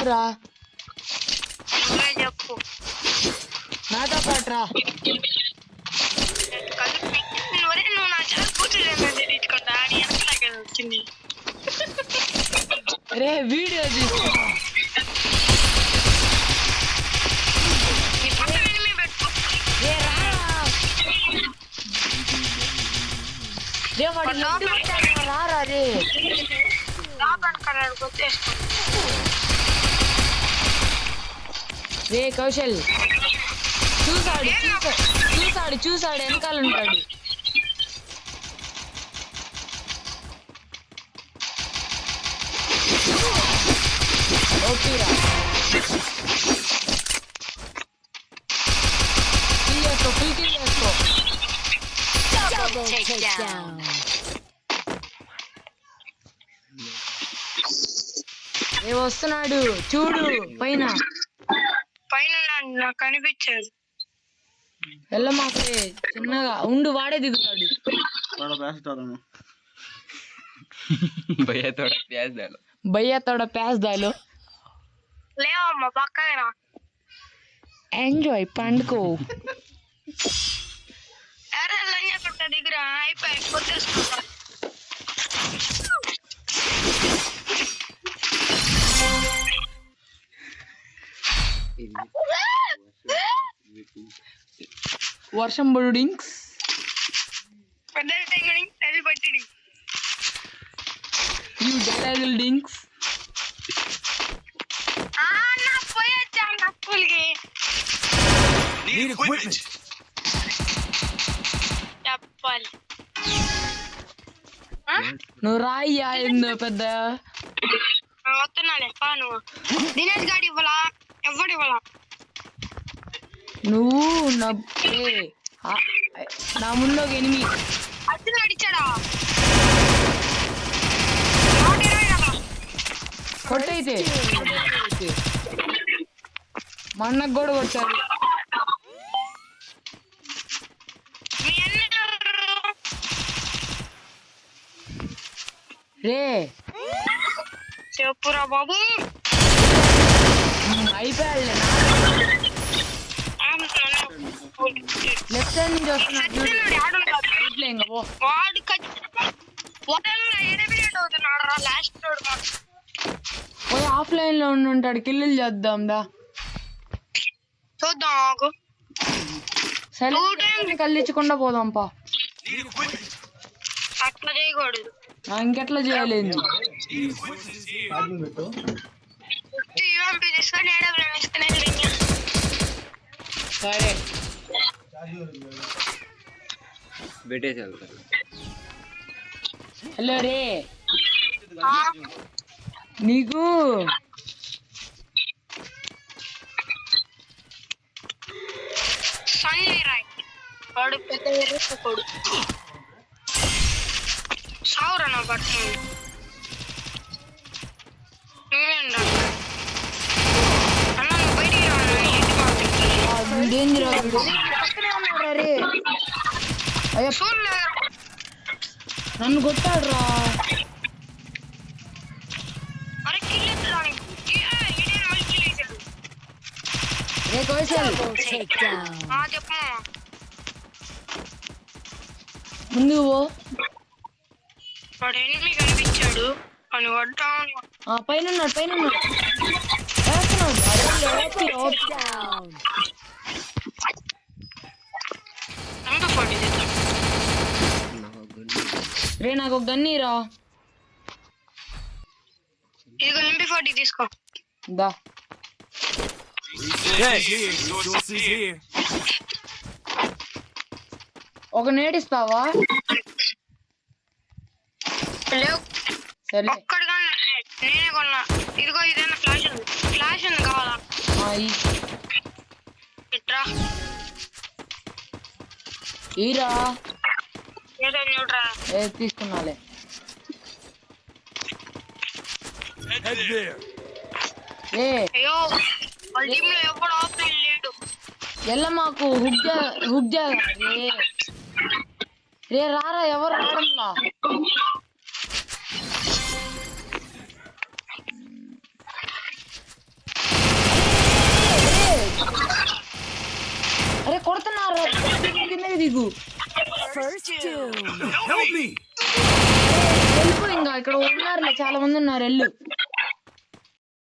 చెప్పురా నువ్వే చెప్పు నాతో పాటురా కలిపి నువ్వే నువ్వు నా చాలా కూర్చోలేదు తీసుకుంటా అని ఎట్లా కదా వచ్చింది రే వీడియో తీసుకో నీ పక్కన ఎనిమిది పెట్టుకో రే రారా రే వాడు ఎప్పుడు కొట్టాడు రారా రే లోపల కలర్ కొట్టేసుకో రే కౌశల్. చూసాడు చూసా- చూసాడు చూసాడు వెనకాల ఉంటాడు ఓకేరా కిల్ చేసుకో ఫుల్ కిల్ చేసుకో ఏ వస్తున్నాడు. చూడు పైన. నాకు అనిపించదు వెళ్ళమాకే చిన్నగా ఉండు వాడే దిగుతాడు. తోడ ప్యాస్ దాలో. తోడ ప్యాస్ లేవమ్మా పక్కగా ఎంజాయ్ పండుకో. అరే లంజా దిగురా అయిపోయి కొట్టేసుకో వర్షం పడు డింక్స్ పెద్ద టెంగుని అది పట్టిడి యూ డైలాగుల్ డింక్స్ నా పోయొచ్చా నా స్కూల్కి చెప్పాలి ఆ? నువ్వు రాయ్యా ఏందో పెద్ద ఆ, వస్తున్నాలే పా నువ్వు దినేష్ గాడి ఇవ్వాలా ఎవడు ఇవ్వాలా నువ్వు నా నా ముందు ఒక ఎనిమి కొట్టయితే మా అన్నకు కూడా కొట్టారు. రే. చెప్పురా బాబు. అయిపోయాడులే లెఫ్ట్ సైడ్ నుంచి వస్తున్నాడు పో. వాడు హోటల్లో ఎలిమినేట్ అవుతున్నాడు రా లాస్ట్ రోడ్ పోయి ఆఫ్లైన్లో ఉండి ఉంటాడు. కిల్లులు చేద్దాం దా. చూద్దాం ఆగు. సరే కల్లించకుండా పోదాం పా. అట్లా చేయకూడదు. ఇంకెట్లా చేయలేదు? సరే. बेटे चल हेलो रे नीगू ಸಾವಿರ ನಾವು ಬರ್ತೀವಿ ನೀವೇನು ಅಣ್ಣ ಬೈಟಿಗೆ ಬಂದು ಎದ್ದು ಮಾಡ್ತೀನಿ రా అయ్యో నన్ను కొట్టాడు రా రే కౌశల్ పో. వాడు ఎనిమిది కనిపించాడు. అని పైన ఉన్నాడు పైన ఉన్నాడు రే నాకు ఒక గన్ని రా ఇదిగో ఎంపీ ఫార్టీ తీసుకో. దా. ఒక నేడిస్తావా లేవు సరే ఒక్కడు కానీ నేనే కొన్నా. ఇదిగో ఇదైనా ఫ్లాష్ ఉంది. ఫ్లాష్ ఉంది కావాలా? ఇట్రా. ఈరా తీసుకున్నాలే. మాకు హుక్ రే రారా ఎవరు రావడంలా అరే కొడుతున్నారు? కిందకి దిగు. First doom. వెళ్ళిపో ఇంకా ఇక్కడ ఉన్నారులే చాలా మంది ఉన్నారు వెళ్ళు.